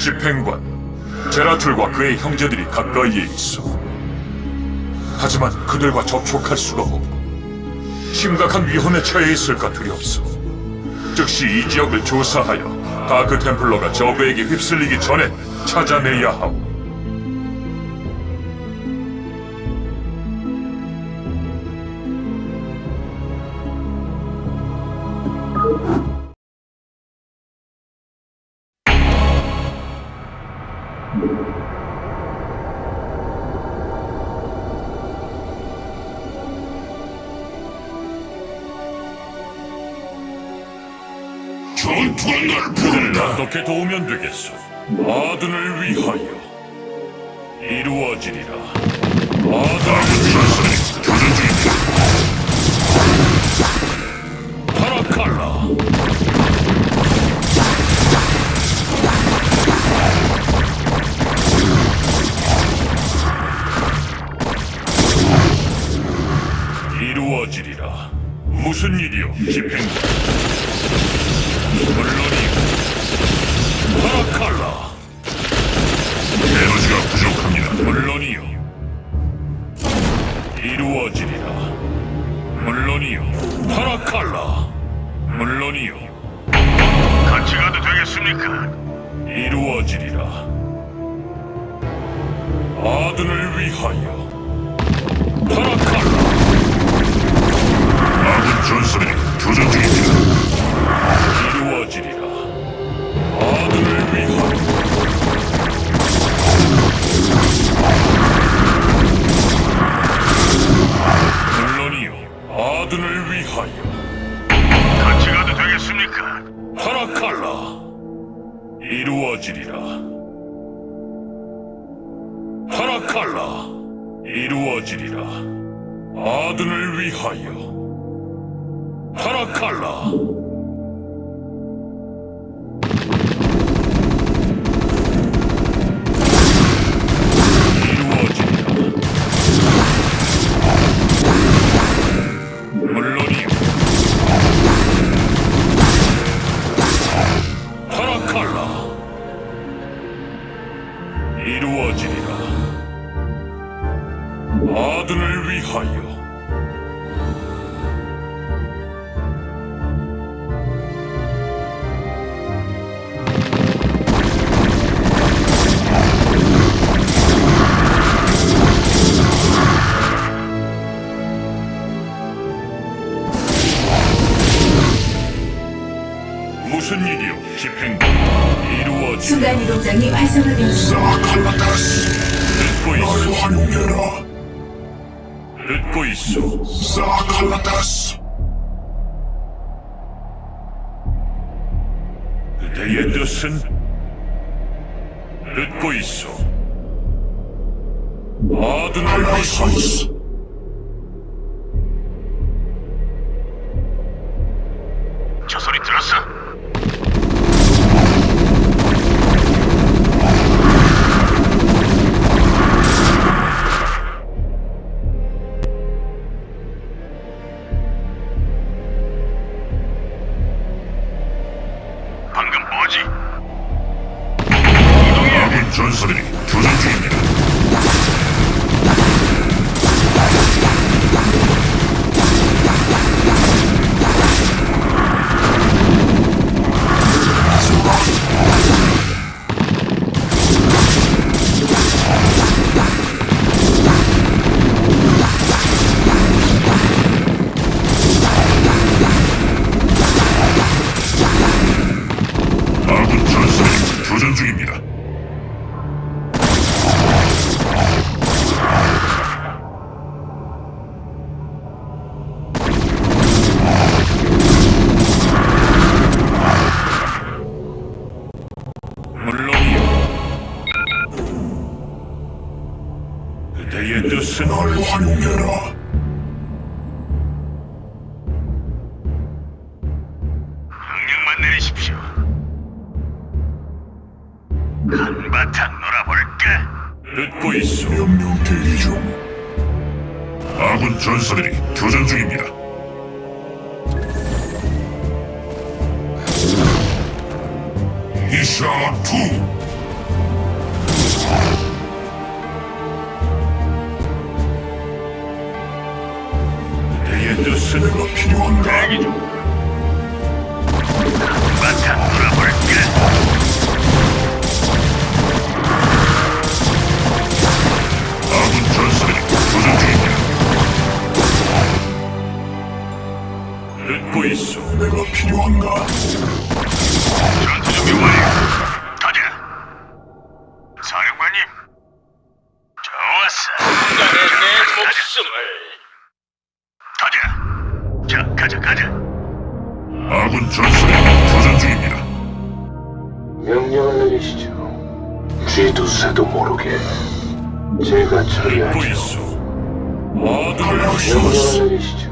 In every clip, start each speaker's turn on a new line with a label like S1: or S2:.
S1: 집행관 제라툴과 그의 형제들이 가까이에 있어. 하지만 그들과 접촉할 수가 없고 심각한 위험에 처해 있을까 두렵소. 즉시 이 지역을 조사하여 다크 템플러가 저그에게 휩쓸리기 전에 찾아내야 하오.
S2: 전투가 날 부른다.
S1: 어떻게 도우면 되겠소? 아둔을 위하여 이루어지리라. 아둔을
S2: 중입니다.
S1: 타라칼라. 이루어지리라. 무슨 일이요, 집행관? 물론이요. 타라칼라.
S2: 에너지가 부족합니다.
S1: 물론이요. 이루어지리라. 물론이요. 타라칼라. 물론이요.
S2: 같이 가도 되겠습니까?
S1: 이루어지리라. 아둔을 위하여. 타라칼라.
S2: 아군 전선이
S1: 이루어지리라. 타라칼라. 이루어지리라. 아둔을 위하여. 타라칼라
S3: 순간 이동장이 활성화되었습니다.
S2: 사칼라타스,
S1: 듣고 있어
S2: 활용해라.
S1: 듣고 있어
S2: 사칼라타스,
S1: 그대의 뜻은 듣고 있어.
S2: 알라이선스,
S1: 그대의 뜻은
S2: 날 활용해라. 명령만 내리십시오. 한바탕 놀아볼까?
S1: 듣고 있어.
S2: 명령 대기 중. 아군 전사들이 교전 중입니다. 이샤 투 내 뜻은 가 필요한가? 대기 중. 바탕 돌아볼까? 아군 전사들이 교전 중입니다. 듣고 있어. 내가 필요한가? 전투 준비 완료. 가자. 사령관님. 좋았어.
S4: 내 목숨을
S2: 가자. 자, 가자. 아군 전사들이 교전 중입니다.
S5: 명령을 내리시죠. 쥐두새도 모르게 제가
S2: 듣고
S5: 처리하죠.
S2: 있어. 아들을
S5: 명령을 내리시죠.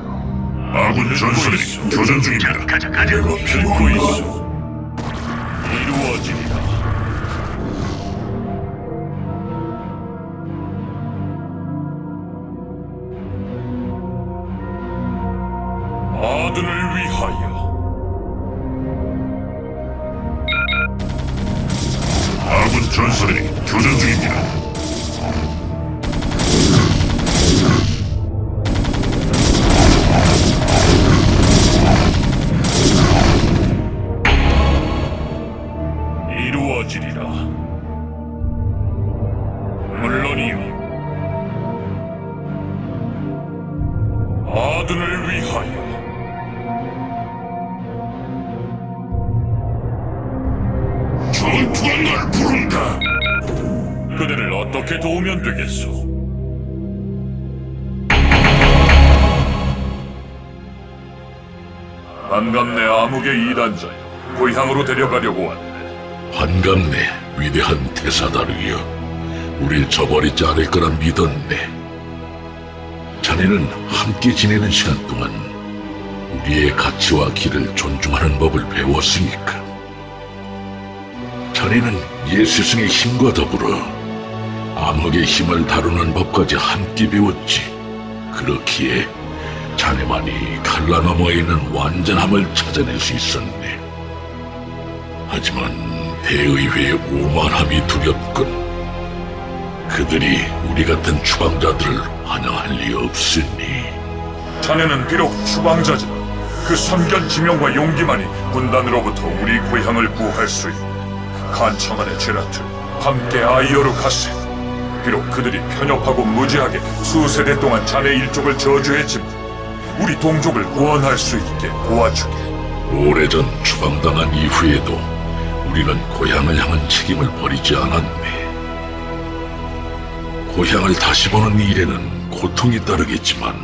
S2: 아군 전사들이 교전 중입니다. 가자, 가자. 내가 듣고 있어. 아들을 위하여. 아군 전사들이 교전 중입니다. 날 부른다. 그대를 어떻게 도우면 되겠소? 반갑네 암흑의 이단자여. 고향으로 데려가려고 왔네.
S6: 반갑네, 위대한 테사다르여. 우릴 저버리지 않을 거라 믿었네. 자네는 함께 지내는 시간 동안 우리의 가치와 길을 존중하는 법을 배웠으니까. 자네는 예수승의 힘과 더불어 암흑의 힘을 다루는 법까지 함께 배웠지. 그렇기에 자네만이 칼라 너머에 있는 완전함을 찾아낼 수 있었네. 하지만 대의회의 오만함이 두렵군. 그들이 우리 같은 추방자들을 환영할 리 없으니
S1: 자네는 비록 추방자지만 그 선견 지명과 용기만이 군단으로부터 우리 고향을 구할 수 있는 간청한의 제라툴 함께 아이어로 가세 비록 그들이 편협하고 무지하게 수세대 동안 자네 일족을 저주했지만 우리 동족을 구원할 수 있게 도와주게
S6: 오래전 추방당한 이후에도 우리는 고향을 향한 책임을 버리지 않았네. 고향을 다시 보는 일에는 고통이 따르겠지만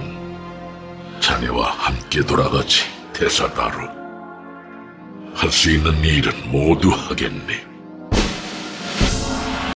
S6: 자네와 함께 돌아가지 대사다루 할 수 있는 일은 모두 하겠네.